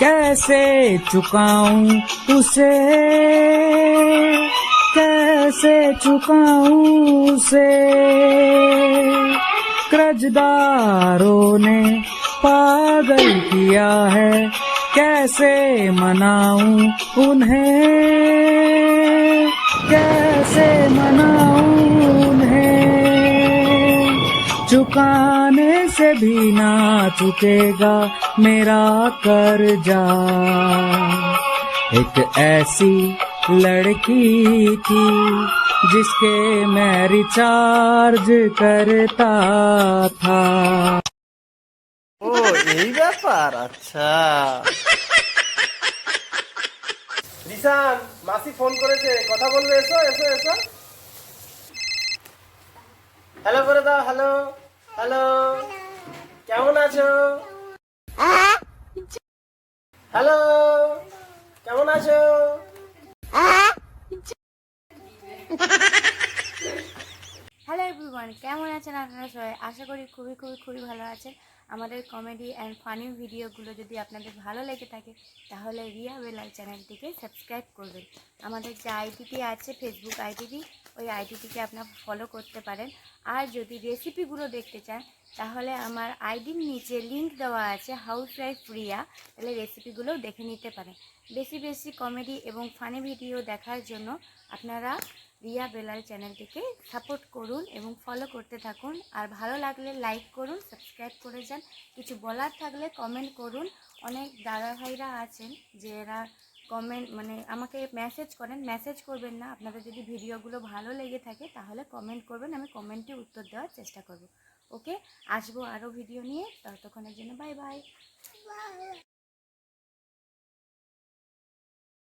कैसे चुकाऊं उसे? कैसे चुकाऊं उसे? कर्जदारों ने पागल किया है, कैसे मनाऊं उन्हें? कैसे चुकाने से भी ना चुकेगा मेरा कर्जा एक ऐसी लड़की थी जिसके मैं रिचार्ज करता था ও এই ব্যাপার আচ্ছা রিসান মাসি ফোন করেছে কথা বলবে এসো এসো এসো হ্যালো করে দাও হ্যালো হ্যালো কেমন আছো? হ্যালো কেমন আছো? হ্যালো এভরিওয়ান কেমন আছেন আপনারা সবাই? আশা করি খুবই খুবই খুবই ভালো আছেন। আমাদের কমেডি অ্যান্ড ফানি ভিডিওগুলো যদি আপনাদের ভালো লেগে থাকে, তাহলে রিয়া বেলাল চ্যানেলটিকে সাবস্ক্রাইব করবেন। আমাদের যে আইডিটি আছে ফেসবুক আইডিটি ওই আইডিটিকে আপনার ফলো করতে পারেন। আর যদি রেসিপিগুলো দেখতে চান, তাহলে আমার আইডির নিচে লিংক দেওয়া আছে হাউস ওয়াইফ রিয়া তাহলে রেসিপিগুলো দেখে নিতে পারেন। বেশি বেশি কমেডি এবং ফানি ভিডিও দেখার জন্য আপনারা রিয়া বেলাল চ্যানেলটিকে সাপোর্ট করুন এবং ফলো করতে থাকুন। আর ভালো লাগলে লাইক করুন সাবস্ক্রাইব করে যান। কিছু বলার থাকলে কমেন্ট করুন। অনেক দাদা ভাইরা আছেন, যে এরা কমেন্ট মানে আমাকে মেসেজ করেন। মেসেজ করবেন না। আপনাদের যদি ভিডিওগুলো ভালো লেগে থাকে, তাহলে কমেন্ট করবেন। আমি কমেন্টে উত্তর দেওয়ার চেষ্টা করব। ওকে আসব আরও ভিডিও নিয়ে। ততক্ষণের জন্য বাই বাই